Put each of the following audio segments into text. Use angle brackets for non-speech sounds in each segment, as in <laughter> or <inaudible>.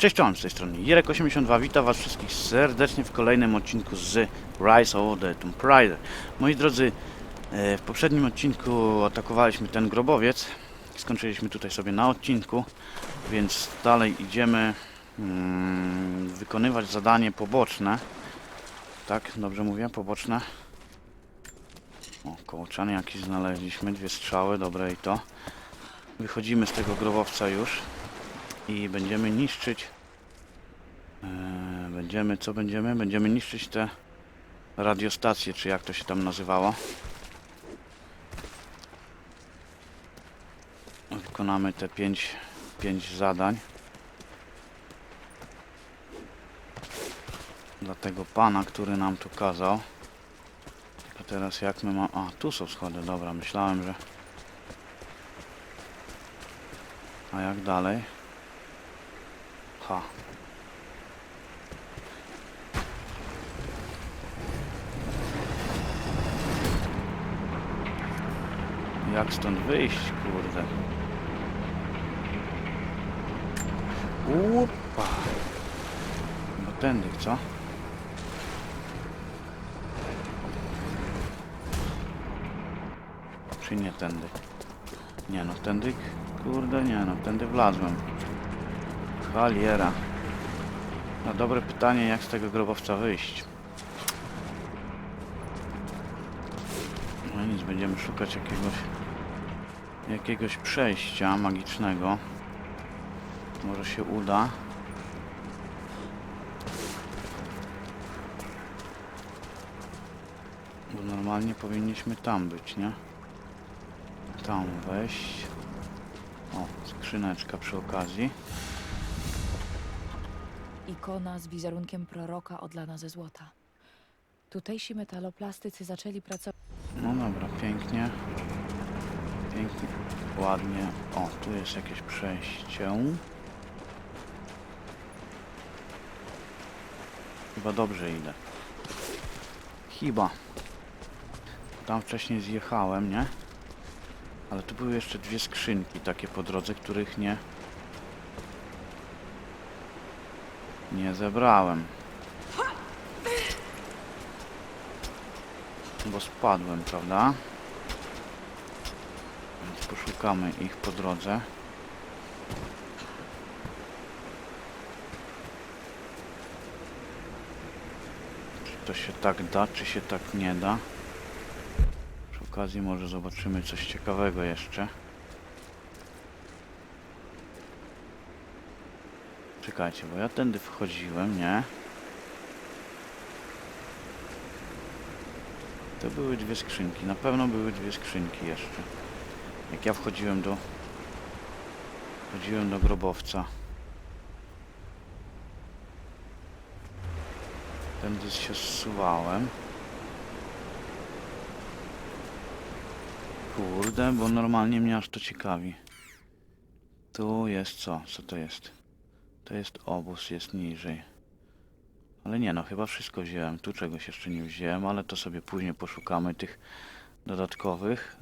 Cześć, czołem z tej strony Jerek82, witam was wszystkich serdecznie w kolejnym odcinku z Rise of the Tomb Raider. Moi drodzy, e, w poprzednim odcinku atakowaliśmy ten grobowiec, skończyliśmy tutaj sobie na odcinku, więc dalej idziemy mm, wykonywać zadanie poboczne. Tak, dobrze mówię, poboczne. O, kołoczany jakiś znaleźliśmy, dwie strzały, dobre i to. Wychodzimy z tego grobowca już i będziemy niszczyć e, będziemy, co będziemy? Będziemy niszczyć te radiostacje, czy jak to się tam nazywało wykonamy te pięć, pięć zadań dla tego pana, który nam tu kazał a teraz jak my mamy... A, tu są schody, dobra, myślałem, że a jak dalej? Ha. Jak stąd wyjść, kurde? Upa. No tędy, co? Czy nie tędy? Nie no, tędy, kurde, nie no, tędy wlazłem. Chaliera. No dobre pytanie, jak z tego grobowca wyjść. No nic, będziemy szukać jakiegoś jakiegoś przejścia magicznego. Może się uda. Bo normalnie powinniśmy tam być, nie? Tam wejść. O, skrzyneczka przy okazji. Ikona z wizerunkiem proroka odlana ze złota. Tutejsi metaloplastycy zaczęli pracować. No dobra, pięknie. Pięknie, ładnie. O, tu jest jakieś przejście. Chyba dobrze idę. Chyba. Tam wcześniej zjechałem, nie? Ale tu były jeszcze dwie skrzynki takie po drodze, których nie... Nie zebrałem. Bo spadłem, prawda? Więc poszukamy ich po drodze. Czy to się tak da, czy się tak nie da? Przy okazji może zobaczymy coś ciekawego jeszcze. Czekajcie, bo ja tędy wchodziłem, nie? To były dwie skrzynki. Na pewno były dwie skrzynki jeszcze. Jak ja wchodziłem do... Wchodziłem do grobowca. Tędy się zsuwałem. Kurde, bo normalnie mnie aż to ciekawi. Tu jest co? Co to jest? To jest obóz, jest niżej. Ale nie no, chyba wszystko wziąłem. Tu czegoś jeszcze nie wziąłem, ale to sobie później poszukamy tych dodatkowych.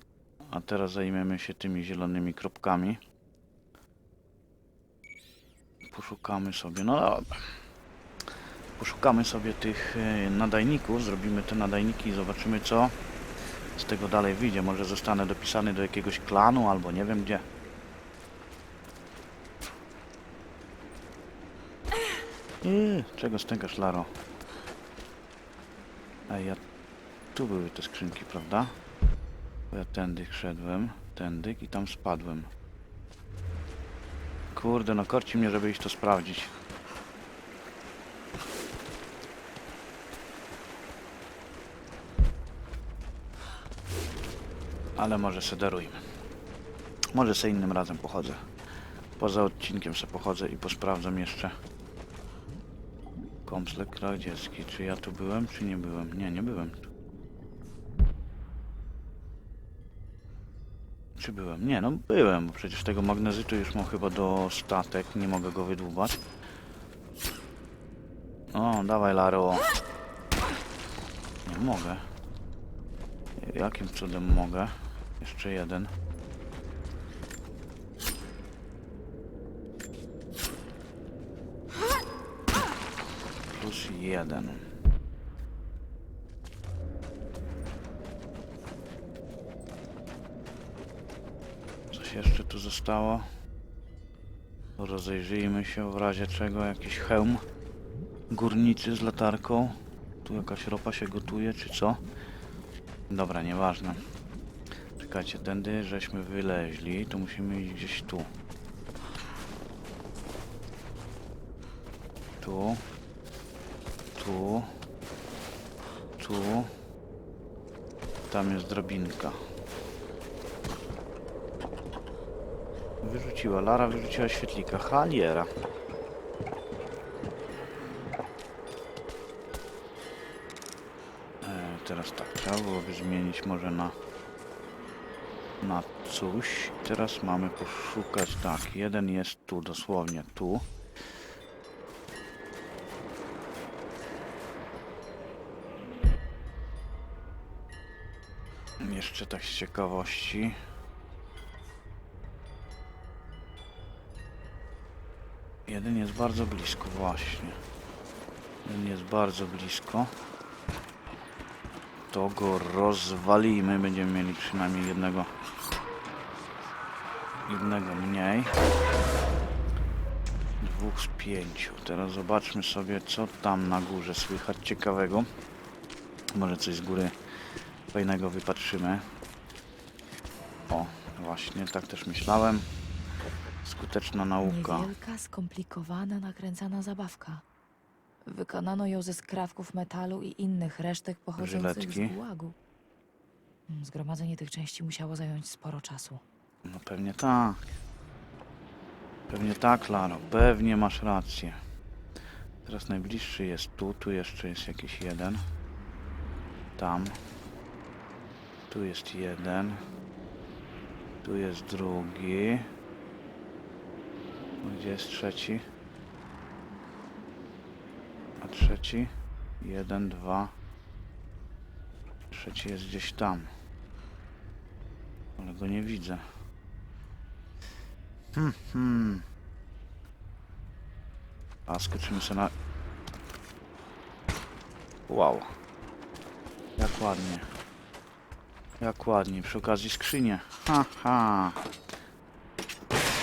A teraz zajmiemy się tymi zielonymi kropkami. Poszukamy sobie, no dobra. Poszukamy sobie tych e, nadajników, zrobimy te nadajniki i zobaczymy co z tego dalej wyjdzie. Może zostanę dopisany do jakiegoś klanu albo nie wiem gdzie. Eee, czego stękasz, Laro? Ej, ja... Tu były te skrzynki, prawda? Bo ja tędy szedłem, tędy i tam spadłem. Kurde, no korci mnie, żeby iść to sprawdzić. Ale może se darujmy. Może se innym razem pochodzę. Poza odcinkiem se pochodzę i posprawdzam jeszcze. Komslek Kradziecki. Czy ja tu byłem, czy nie byłem? Nie, nie byłem tu. Czy byłem? Nie, no byłem, bo przecież tego magnezytu już mam chyba do statek. Nie mogę go wydłubać. O, dawaj Laro. Nie mogę. Jakim cudem mogę? Jeszcze jeden. Jeden. Coś jeszcze tu zostało? Rozejrzyjmy się w razie czego. Jakiś hełm. Górnicy z latarką. Tu jakaś ropa się gotuje, czy co? Dobra, nieważne. Czekajcie, tędy żeśmy wyleźli, to musimy iść gdzieś tu. Tu. Tu. Tu. Tam jest drabinka. Wyrzuciła, Lara wyrzuciła świetlika. Haliera. E, teraz tak, trzeba byłoby zmienić może na na coś. Teraz mamy poszukać, tak, jeden jest tu, dosłownie tu. Jeszcze tak z ciekawości. Jeden jest bardzo blisko, właśnie. Jeden jest bardzo blisko. To go rozwalimy. Będziemy mieli przynajmniej jednego. Jednego mniej. Dwóch z pięciu. Teraz zobaczmy sobie, co tam na górze słychać ciekawego. Może coś z góry fajnego wypatrzymy. O, właśnie, tak też myślałem. Skuteczna nauka. Niewielka, skomplikowana, nakręcana zabawka. Wykonano ją ze skrawków metalu i innych resztek pochodzących Żyletki. z gułagu. Mm, Zgromadzenie tych części musiało zająć sporo czasu. No pewnie tak. Pewnie tak, Laro. Pewnie masz rację. Teraz najbliższy jest tu. Tu jeszcze jest jakiś jeden. Tam. Tu jest jeden. Tu jest drugi. Gdzie jest trzeci? A trzeci? Jeden, dwa. Trzeci jest gdzieś tam. Ale go nie widzę. Hmm, hmm. A skoczymy sobie na... Wow. Jak ładnie. Jak ładnie. Przy okazji skrzynie. Ha, ha.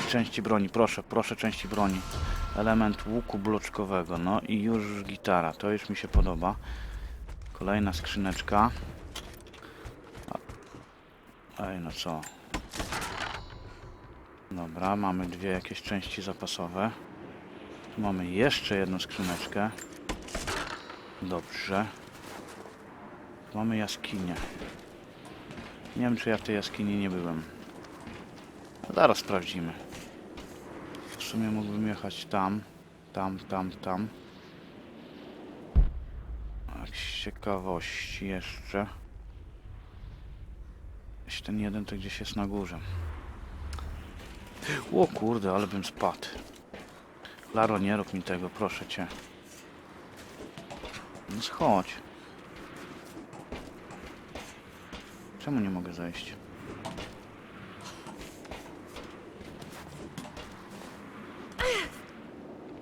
Części broni, proszę, proszę części broni. Element łuku bloczkowego. No i już gitara. To już mi się podoba. Kolejna skrzyneczka. Ej, no co? Dobra, mamy dwie jakieś części zapasowe. Tu mamy jeszcze jedną skrzyneczkę. Dobrze. Tu mamy jaskinię. Nie wiem, czy ja w tej jaskini nie byłem. Zaraz sprawdzimy. W sumie mógłbym jechać tam, tam, tam, tam. Z ciekawości jeszcze. Jeśli ten jeden to gdzieś jest na górze. O kurde, ale bym spadł. Laro, nie rób mi tego, proszę cię. No schodź. Czemu nie mogę zejść?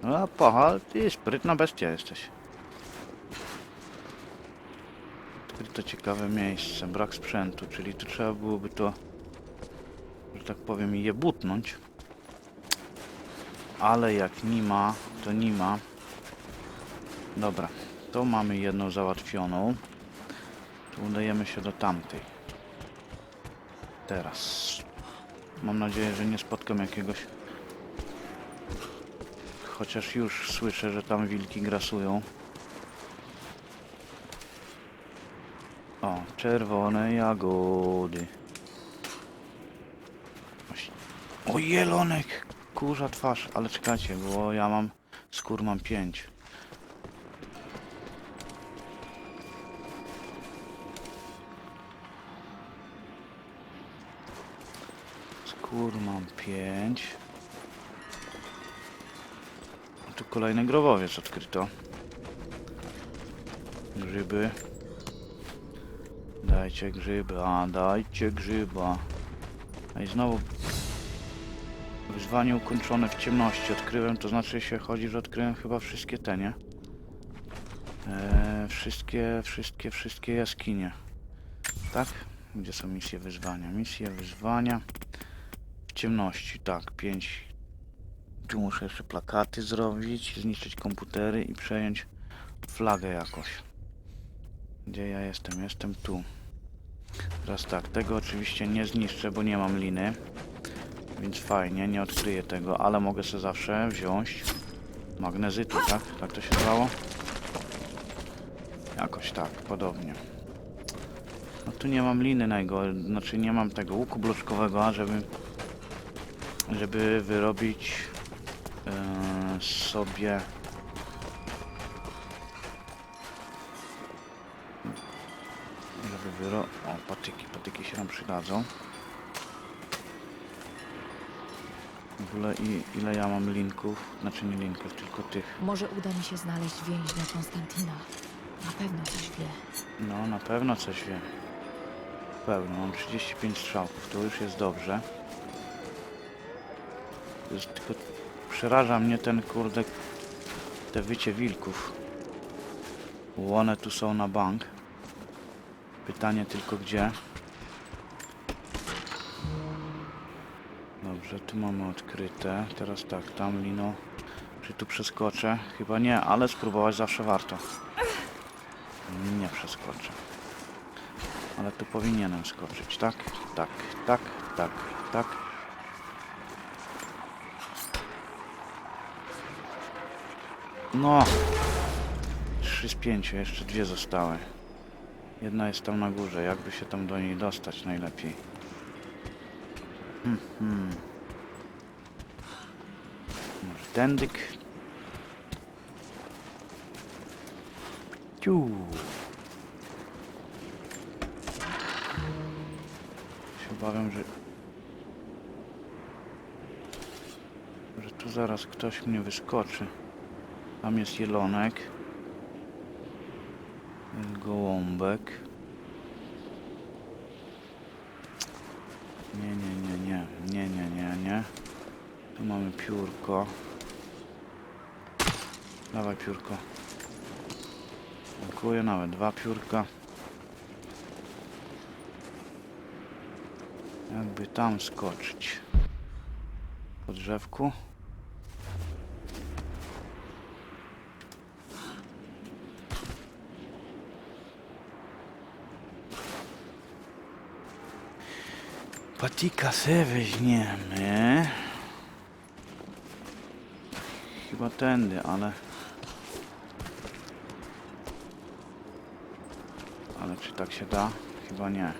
A pacha, ty sprytna bestia jesteś. Odkryto ciekawe miejsce, brak sprzętu, czyli tu trzeba byłoby to, że tak powiem, je butnąć. Ale jak nie ma, to nie ma. Dobra, to mamy jedną załatwioną. Tu udajemy się do tamtej. Teraz. Mam nadzieję, że nie spotkam jakiegoś... Chociaż już słyszę, że tam wilki grasują. O, czerwone jagody. O, jelonek! Kurza twarz, ale czekajcie, bo ja mam... Skór mam 5. Skór mam 5. Tu kolejny grobowiec odkryto. Grzyby. Dajcie grzyba, dajcie grzyba. A i znowu wyzwanie ukończone w ciemności. Odkryłem, to znaczy się chodzi, że odkryłem chyba wszystkie te, nie? E, wszystkie, wszystkie, wszystkie jaskinie. Tak? Gdzie są misje wyzwania? Misje wyzwania ciemności, tak, 5. Tu muszę jeszcze plakaty zrobić, zniszczyć komputery i przejąć flagę jakoś. Gdzie ja jestem? Jestem tu. Teraz tak, tego oczywiście nie zniszczę, bo nie mam liny. Więc fajnie, nie odkryję tego, ale mogę sobie zawsze wziąć magnezytu, tak? Tak to się zwało? Jakoś tak, podobnie. No tu nie mam liny najgo, znaczy nie mam tego łuku bloczkowego, a żeby wyrobić e, sobie żeby wyro... O, patyki, patyki się nam przydadzą. W ogóle i, ile ja mam linków, znaczy nie linków, tylko tych. Może uda mi się znaleźć więźnia Konstantina. Na pewno coś wie. No, na pewno coś wie. Pełno, mam 35 strzałków, to już jest dobrze. Tylko... Przeraża mnie ten, kurde, te wycie wilków. Bo One tu są na bank. Pytanie tylko gdzie. Dobrze, tu mamy odkryte. Teraz tak, tam lino. Czy tu przeskoczę? Chyba nie, ale spróbować zawsze warto. Nie przeskoczę. Ale tu powinienem skoczyć, tak? Tak, tak, tak, tak. No! Trzy z pięciu, jeszcze dwie zostały. Jedna jest tam na górze, jakby się tam do niej dostać najlepiej. Hmm, hmm. Może tędyk? Ciu. Się obawiam, że... Że tu zaraz ktoś mnie wyskoczy. Tam jest jelonek. Gołąbek. Nie, nie, nie, nie. Nie, nie, nie, nie. Tu mamy piórko. Dawaj piórko. Dziękuję, nawet dwa piórka. Jakby tam skoczyć. Po drzewku. Patika se weźmiemy. Chyba tędy, ale... Ale czy tak się da? Chyba nie.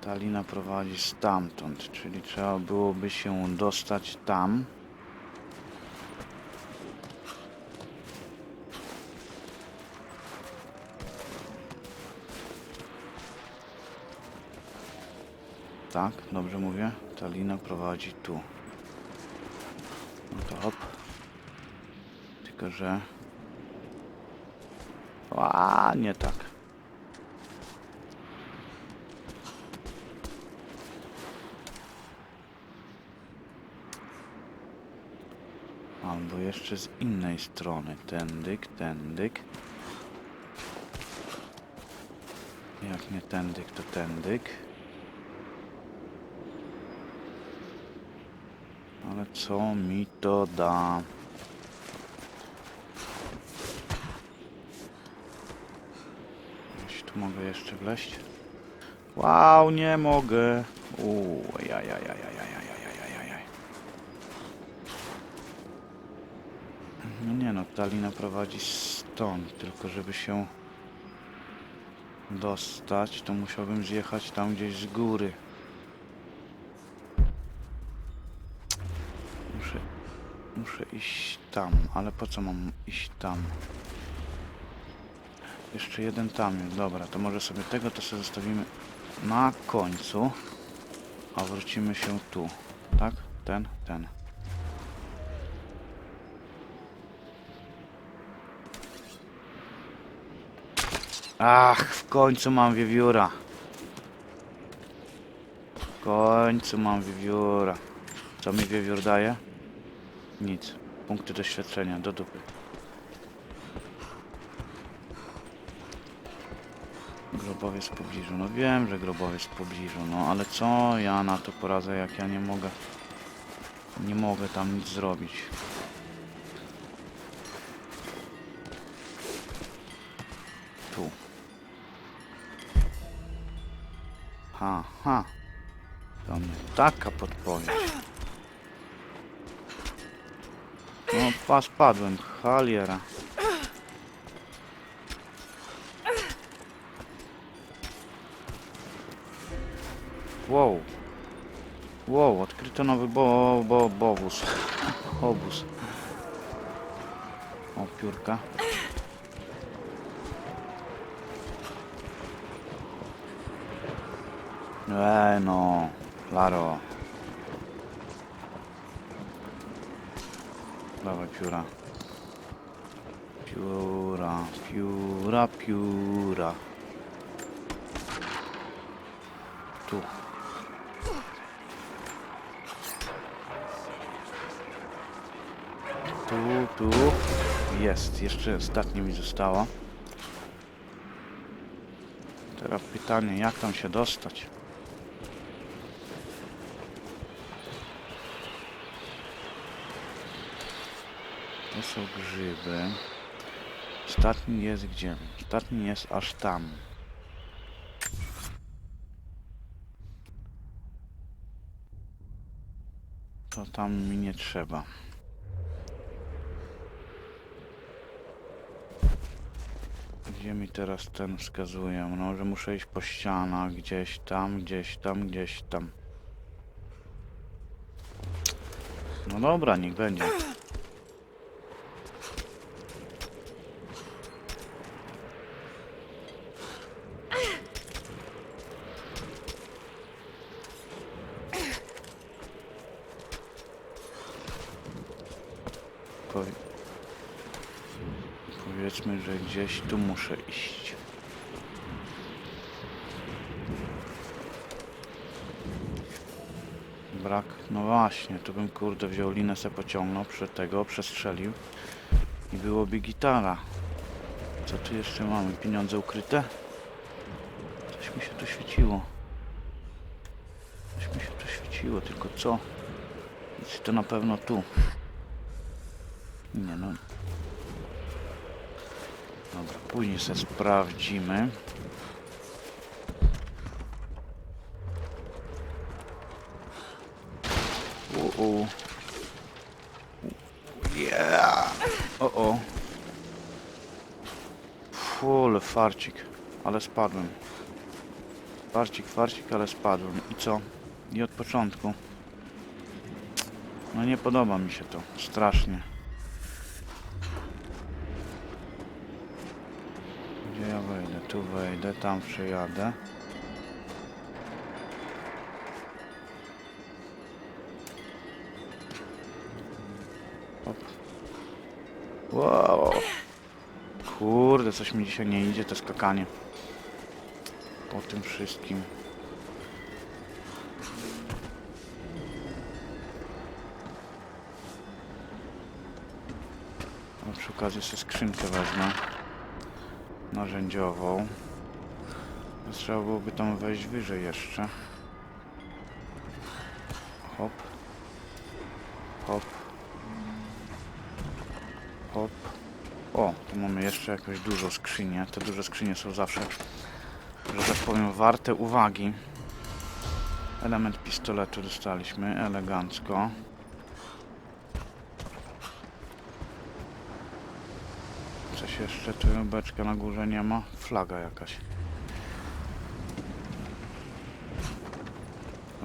Ta lina prowadzi stamtąd, czyli trzeba byłoby się dostać tam. Tak, dobrze mówię. Ta lina prowadzi tu. No to hop. Tylko, że... A, nie tak. Albo jeszcze z innej strony. Tędyk, tędyk. Jak nie tędyk, to tędyk. Co mi to da? Jeśli tu mogę jeszcze wleść. Wow, nie mogę. Uuu, No nie no, Talina prowadzi stąd, tylko żeby się dostać, to musiałbym zjechać tam gdzieś z góry. Muszę iść tam, ale po co mam iść tam? Jeszcze jeden tam jest, dobra, to może sobie tego to sobie zostawimy na końcu, a wrócimy się tu, tak? Ten, ten. Ach, w końcu mam wiewióra. W końcu mam wiewióra. Co mi wiewiór daje? Nic. Punkty doświadczenia, do dupy. Grobowiec w pobliżu. No wiem, że grobowiec w pobliżu, no ale co ja na to poradzę, jak ja nie mogę... Nie mogę tam nic zrobić. Tu. Ha, ha. To mnie taka podpowiedź. No, pas padłem, chaliera. Wow. Wow, odkryto nowy bo, bo, bowóz. <laughs> Obóz. O, piórka. Eee, no. Laro. Dawaj, pióra. Pióra, pióra, pióra. Tu. Tu, tu. Jest. Jeszcze ostatnie mi zostało. Teraz pytanie, jak tam się dostać? To są grzyby. Ostatni jest gdzie? Ostatni jest aż tam. To tam mi nie trzeba. Gdzie mi teraz ten wskazuje? No, że muszę iść po ścianach, gdzieś tam, gdzieś tam, gdzieś tam. No dobra, niech będzie. Gdzieś tu muszę iść. Brak, no właśnie, tu bym kurde wziął linę se pociągnął, przed tego przestrzelił i byłoby gitara. Co tu jeszcze mamy? Pieniądze ukryte? Coś mi się tu świeciło. Coś mi się tu świeciło, tylko co? Jest to na pewno tu. Nie no. Później sobie sprawdzimy. U, u. Yeah. O, o. Full farcik, ale spadłem. Farcik, farcik, ale spadłem. I co? I od początku. No nie podoba mi się to. Strasznie. Gdzie ja wejdę? Tu wejdę, tam przejadę. Hop. Wow. Kurde, coś mi dzisiaj nie idzie, to skakanie. Po tym wszystkim. A przy okazji sobie skrzynkę wezmę narzędziową. Trzeba byłoby tam wejść wyżej jeszcze. Hop. Hop. Hop. O, tu mamy jeszcze jakąś dużą skrzynię. Te duże skrzynie są zawsze, że tak powiem, warte uwagi. Element pistoletu dostaliśmy, elegancko. Coś jeszcze tu beczka na górze nie ma? Flaga jakaś.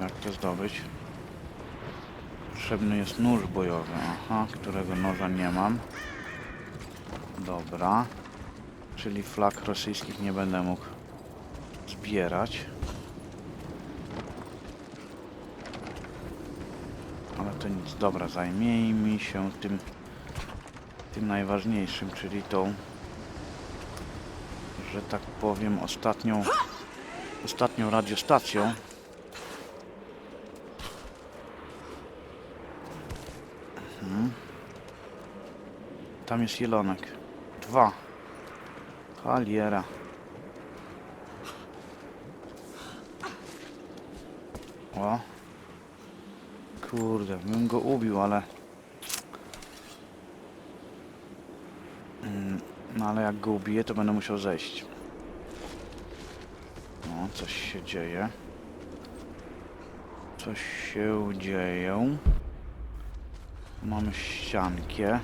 Jak to zdobyć? Potrzebny jest nóż bojowy. Aha, którego noża nie mam. Dobra. Czyli flag rosyjskich nie będę mógł zbierać. Ale to nic. Dobra, zajmijmy się tym tym najważniejszym, czyli tą, że tak powiem, ostatnią, ostatnią radiostacją. Mhm. Tam jest jelonek. Dwa. Haliera. O. Kurde, bym go ubił, ale... No ale jak go ubiję, to będę musiał zejść. O, coś się dzieje. Coś się dzieje. Mamy ściankę.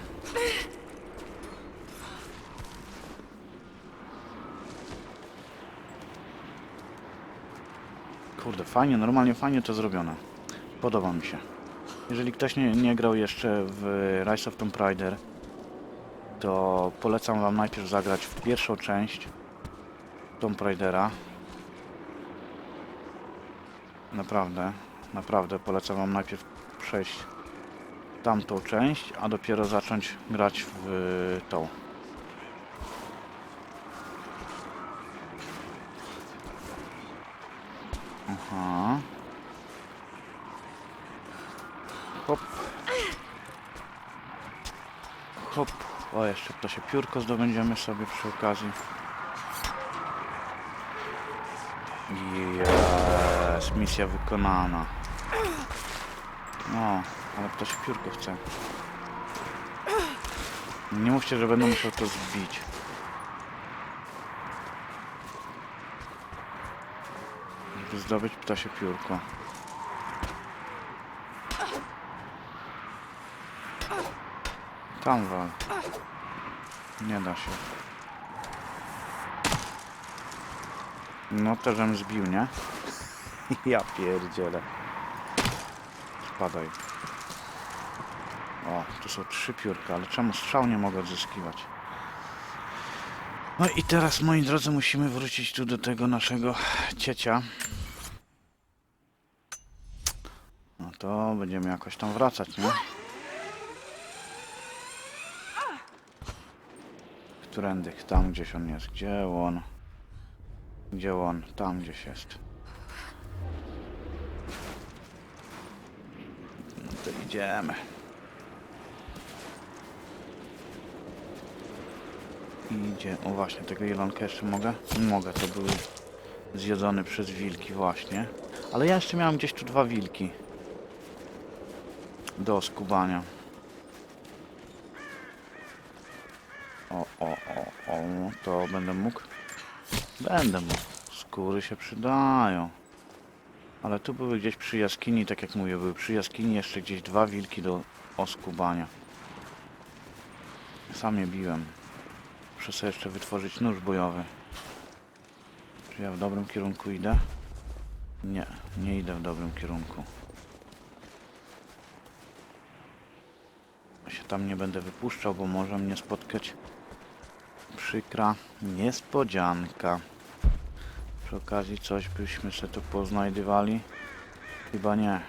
Kurde, fajnie, normalnie fajnie to zrobione. Podoba mi się. Jeżeli ktoś nie, nie grał jeszcze w Rise of Tomb Raider, to polecam wam najpierw zagrać w pierwszą część Tomb Raidera. Naprawdę, naprawdę polecam wam najpierw przejść tamtą część, a dopiero zacząć grać w tą. Aha. Hop. Hop. O, jeszcze to się piórko zdobędziemy sobie przy okazji. Jest, misja wykonana. No, ale to się piórko chce. Nie mówcie, że będę musiał to zbić. Żeby zdobyć ptasie piórko. Tam wal. Nie da się. No to żem zbił, nie? <laughs> ja pierdzielę. Spadaj. O, tu są trzy piórka, ale czemu strzał nie mogę odzyskiwać? No i teraz, moi drodzy, musimy wrócić tu do tego naszego ciecia. No to będziemy jakoś tam wracać, nie? Którędy? Tam gdzieś on jest. Gdzie on? Gdzie on? Tam gdzieś jest. No to idziemy. Idzie. O właśnie, tego jelonka jeszcze mogę? Mogę, to był zjedzony przez wilki właśnie. Ale ja jeszcze miałem gdzieś tu dwa wilki. Do skubania. O, o, o, o, to będę mógł? Będę mógł. Skóry się przydają. Ale tu były gdzieś przy jaskini, tak jak mówię, były przy jaskini jeszcze gdzieś dwa wilki do oskubania. Sam je biłem. Muszę sobie jeszcze wytworzyć nóż bojowy. Czy ja w dobrym kierunku idę? Nie, nie idę w dobrym kierunku. Się tam nie będę wypuszczał, bo może mnie spotkać przykra niespodzianka. Przy okazji coś byśmy się tu poznajdywali? Chyba nie.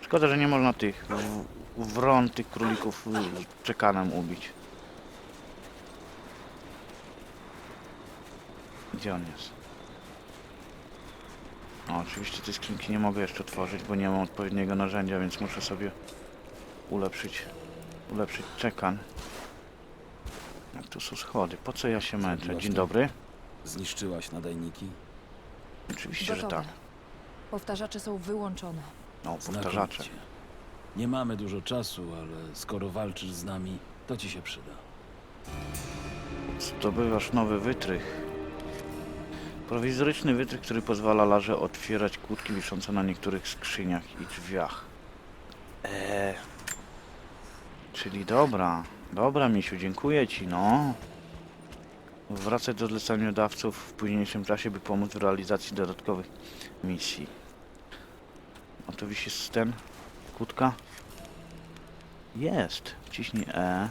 Szkoda, że nie można tych wron, tych królików czekanem ubić. Gdzie on jest? Oczywiście tej skrzynki nie mogę jeszcze otworzyć, bo nie mam odpowiedniego narzędzia, więc muszę sobie ulepszyć, ulepszyć czekan. Tu są schody? Po co ja się męczę? Dzień dobry. Zniszczyłaś nadajniki? Oczywiście, że Gotowe. tak. Powtarzacze są wyłączone. No, powtarzacze. Znakomicie. Nie mamy dużo czasu, ale skoro walczysz z nami, to ci się przyda. Zdobywasz nowy wytrych. Prowizoryczny wytrych, który pozwala larze otwierać kłódki wiszące na niektórych skrzyniach i drzwiach. Eee. Czyli dobra. Dobra, misiu, dziękuję ci, no. Wracaj do zleceniodawców w późniejszym czasie, by pomóc w realizacji dodatkowych misji. A tu ten kłódka? Jest. Wciśnij E.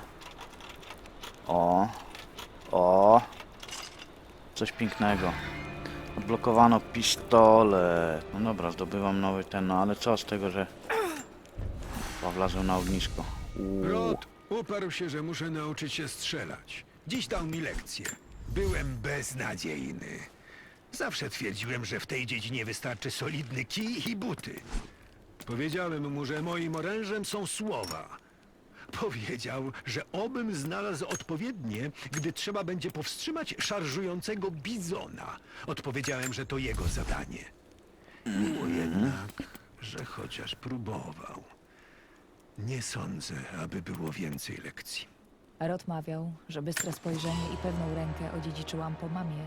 O. O. Coś pięknego. Odblokowano pistolet. No dobra, zdobywam nowy ten, no ale co z tego, że... O, wlazłem na ognisko. Uuu. Uparł się, że muszę nauczyć się strzelać. Dziś dał mi lekcję. Byłem beznadziejny. Zawsze twierdziłem, że w tej dziedzinie wystarczy solidny kij i buty. Powiedziałem mu, że moim orężem są słowa. Powiedział, że obym znalazł odpowiednie, gdy trzeba będzie powstrzymać szarżującego bizona. Odpowiedziałem, że to jego zadanie. Było jednak że chociaż próbował. Nie sądzę, aby było więcej lekcji. Rod mawiał, że bystre spojrzenie i pewną rękę odziedziczyłam po mamie.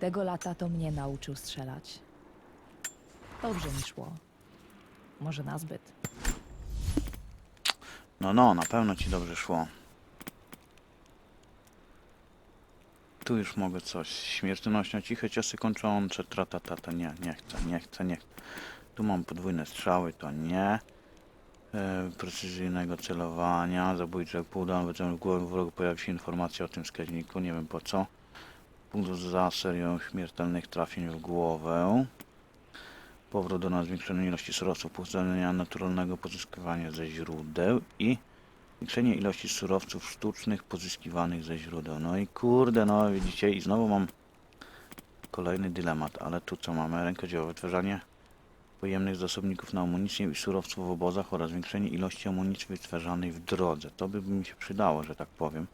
Tego lata to mnie nauczył strzelać. Dobrze mi szło. Może nazbyt. No, no, na pewno ci dobrze szło. Tu już mogę coś. Śmiertelnością ciche ciosy kończące. Tratatata. Nie, nie chcę, nie chcę, nie chcę. Tu mam podwójne strzały, to nie. E, precyzyjnego celowania. Zabójcze półdan. Wyciągnął głowę wrogu pojawi się informacja o tym wskaźniku. Nie wiem po co. Punkt za serią śmiertelnych trafień w głowę. Powrót do nas zwiększenia ilości surowców, pozwolenia naturalnego pozyskiwania ze źródeł i zwiększenie ilości surowców sztucznych pozyskiwanych ze źródeł. No i kurde, no widzicie, i znowu mam kolejny dylemat, ale tu co mamy? Rękodzieło, wytwarzanie pojemnych zasobników na amunicję i surowców w obozach oraz zwiększenie ilości amunicji wytwarzanej w drodze. To by mi się przydało, że tak powiem.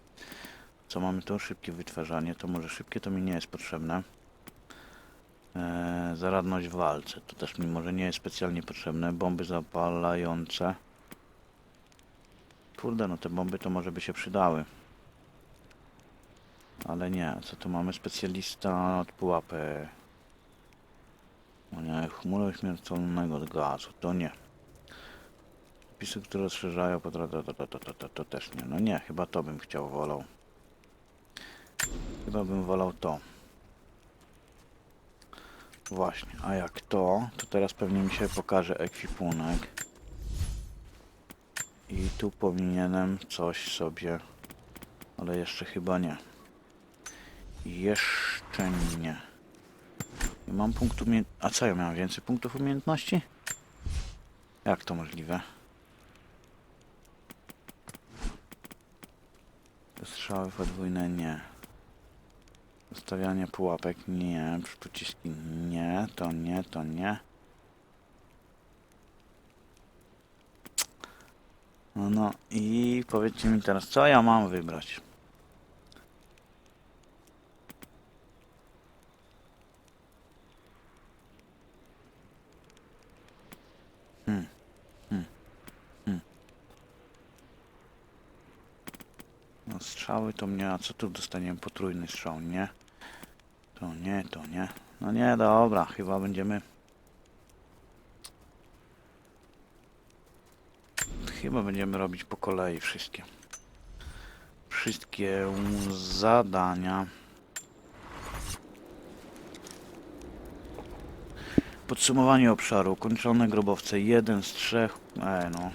Co mamy tu? Szybkie wytwarzanie. To może szybkie to mi nie jest potrzebne. Eee, zaradność w walce. To też mi może nie jest specjalnie potrzebne. Bomby zapalające. Kurde, no te bomby to może by się przydały. Ale nie, co tu mamy? Specjalista od pułapy. Nie, chmurę śmiertelnego gazu, to nie. Pisy, które rozszerzają potratę, to, to, to, to, to, to też nie. No nie, chyba to bym chciał, wolał. Chyba bym wolał to. Właśnie, a jak to, to teraz pewnie mi się pokaże ekwipunek. I tu powinienem coś sobie... Ale jeszcze chyba nie. Jeszcze nie. Mam punkt umie... A co, ja miałem więcej punktów umiejętności? Jak to możliwe? Strzały podwójne nie. Ustawianie pułapek nie. Przyciski nie. To nie, to nie. No, no i powiedzcie mi teraz, co ja mam wybrać? Strzały to mnie, a co tu dostaniemy potrójny strzał, nie? To nie, to nie. No nie, dobra, chyba będziemy... Chyba będziemy robić po kolei wszystkie. Wszystkie zadania. Podsumowanie obszaru. Ukończone grobowce. Jeden z trzech. E, no.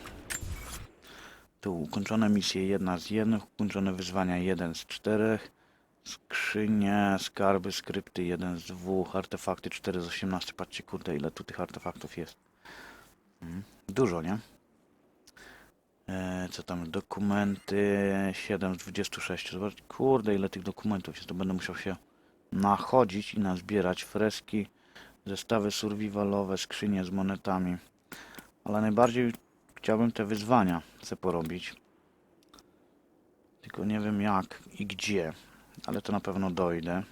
Tu ukończone misje. Jedna z jednych. Ukończone wyzwania. Jeden z czterech. Skrzynie, skarby, skrypty. Jeden z dwóch. Artefakty. 4 z 18. Patrzcie, kurde, ile tu tych artefaktów jest. Mm. Dużo, nie? E, co tam? Dokumenty. 7 z 26. Zobacz, kurde, ile tych dokumentów jest. To będę musiał się nachodzić i nazbierać freski. Zestawy survivalowe, skrzynie z monetami. Ale najbardziej chciałbym te wyzwania chcę porobić. Tylko nie wiem jak i gdzie. Ale to na pewno dojdę.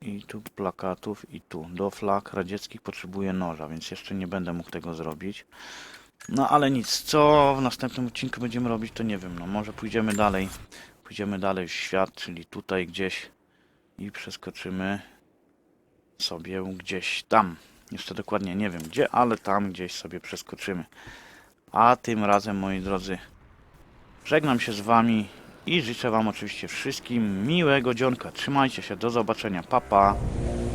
I tu plakatów i tu. Do flag radzieckich potrzebuję noża, więc jeszcze nie będę mógł tego zrobić. No ale nic, co w następnym odcinku będziemy robić, to nie wiem. No może pójdziemy dalej. Pójdziemy dalej w świat, czyli tutaj gdzieś i przeskoczymy sobie gdzieś tam. Jeszcze dokładnie nie wiem gdzie, ale tam gdzieś sobie przeskoczymy. A tym razem, moi drodzy, żegnam się z Wami i życzę Wam oczywiście wszystkim miłego dzionka. Trzymajcie się, do zobaczenia, papa. Pa.